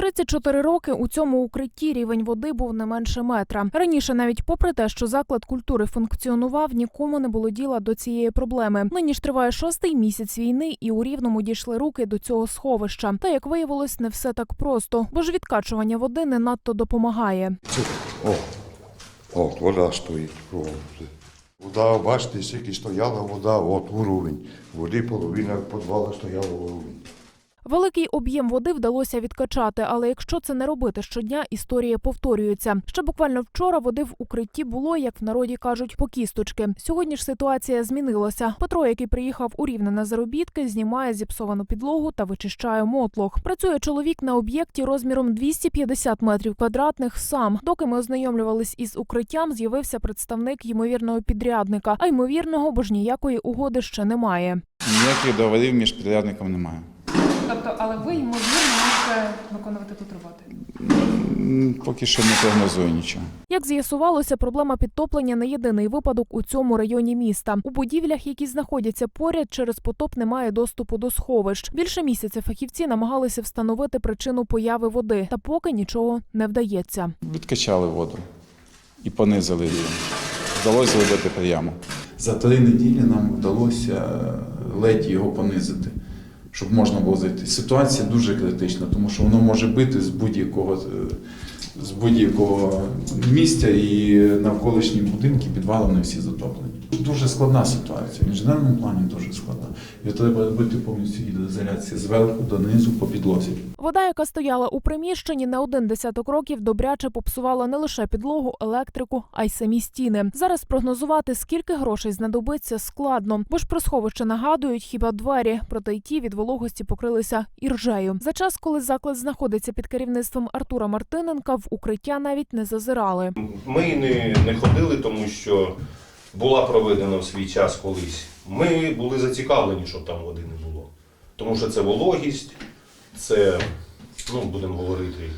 34 роки у цьому укритті рівень води був не менше метра. Раніше, навіть попри те, що заклад культури функціонував, нікому не було діла до цієї проблеми. Нині ж триває шостий місяць війни, і у рівному дійшли руки до цього сховища. Та як виявилось, не все так просто, бо ж відкачування води не надто допомагає. О, о, вода стоїть. О, вода, бачите, скільки стояла вода, от уровень. Води половина підвала стояла уровень. Великий об'єм води вдалося відкачати, але якщо це не робити щодня, історія повторюється. Ще буквально вчора води в укритті було, як в народі кажуть, по кісточки. Сьогодні ж ситуація змінилася. Петро, який приїхав у Рівне на заробітки, знімає зіпсовану підлогу та вичищає мотлох. Працює чоловік на об'єкті розміром 250 метрів квадратних сам. Доки ми ознайомлювались із укриттям, з'явився представник ймовірного підрядника. А ймовірного, бо ж ніякої угоди ще немає. Ніяких договорів між підрядником немає. Тобто, але ви ймовірно можете виконувати тут роботи. Поки що не прогнозую нічого. Як з'ясувалося, проблема підтоплення не єдиний випадок у цьому районі міста. У будівлях, які знаходяться поряд, через потоп немає доступу до сховищ. Більше місяця фахівці намагалися встановити причину появи води, та поки нічого не вдається. Відкачали воду і понизили рівень. Вдалося зробити прияму. За три неділі нам вдалося е, ледь його понизити, щоб можна було зайти. Ситуація дуже критична, тому що воно може бити з будь-якого е, з будь-якого місця і навколишні будинки, підвали вони всі затоплені. Дуже складна ситуація. В інженерному плані дуже складна. І треба робити повністю гідроізоляцію зверху до низу по підлозі. Вода, яка стояла у приміщенні не один десяток років, добряче попсувала не лише підлогу, електрику, а й самі стіни. Зараз прогнозувати, скільки грошей знадобиться, складно, бо ж про сховище нагадують хіба двері, проте й ті від вологості покрилися іржею. За час, коли заклад знаходиться під керівництвом Артура Мартиненка, в укриття навіть не зазирали. Ми не, не ходили, тому що була проведена в свій час колись. Ми були зацікавлені, щоб там води не було. Тому що це вологість, це, ну, будемо говорити,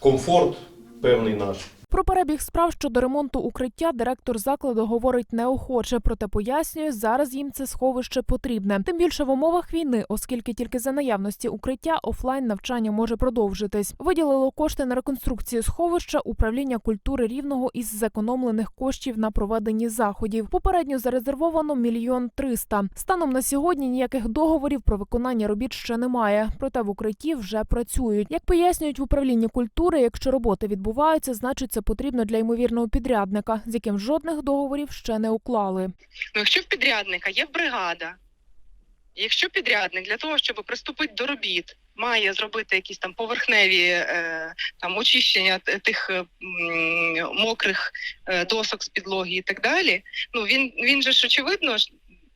комфорт певний наш. Про перебіг справ щодо ремонту укриття директор закладу говорить неохоче, проте пояснює, зараз їм це сховище потрібне. Тим більше в умовах війни, оскільки тільки за наявності укриття офлайн навчання може продовжитись. Виділило кошти на реконструкцію сховища управління культури рівного із зекономлених коштів на проведенні заходів. Попередньо зарезервовано мільйон триста. Станом на сьогодні ніяких договорів про виконання робіт ще немає. Проте в укритті вже працюють. Як пояснюють в управлінні культури, якщо роботи відбуваються, значить це потрібно для ймовірного підрядника, з яким жодних договорів ще не уклали. Ну, якщо в підрядника є бригада, якщо підрядник для того, щоб приступити до робіт, має зробити якісь там поверхневі е, там очищення тих е, мокрих е, досок з підлоги і так далі, ну він, він же ж очевидно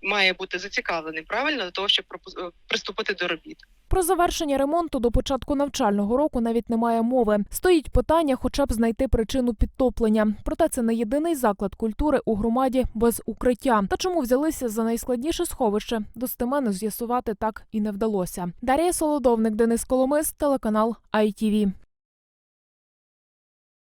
має бути зацікавлений правильно до того, щоб е, приступити до робіт. Про завершення ремонту до початку навчального року навіть немає мови. Стоїть питання, хоча б знайти причину підтоплення. Проте це не єдиний заклад культури у громаді без укриття. Та чому взялися за найскладніше сховище, достеменно з'ясувати так і не вдалося. Дар'я Солодовник, Денис Коломис, телеканал ITV.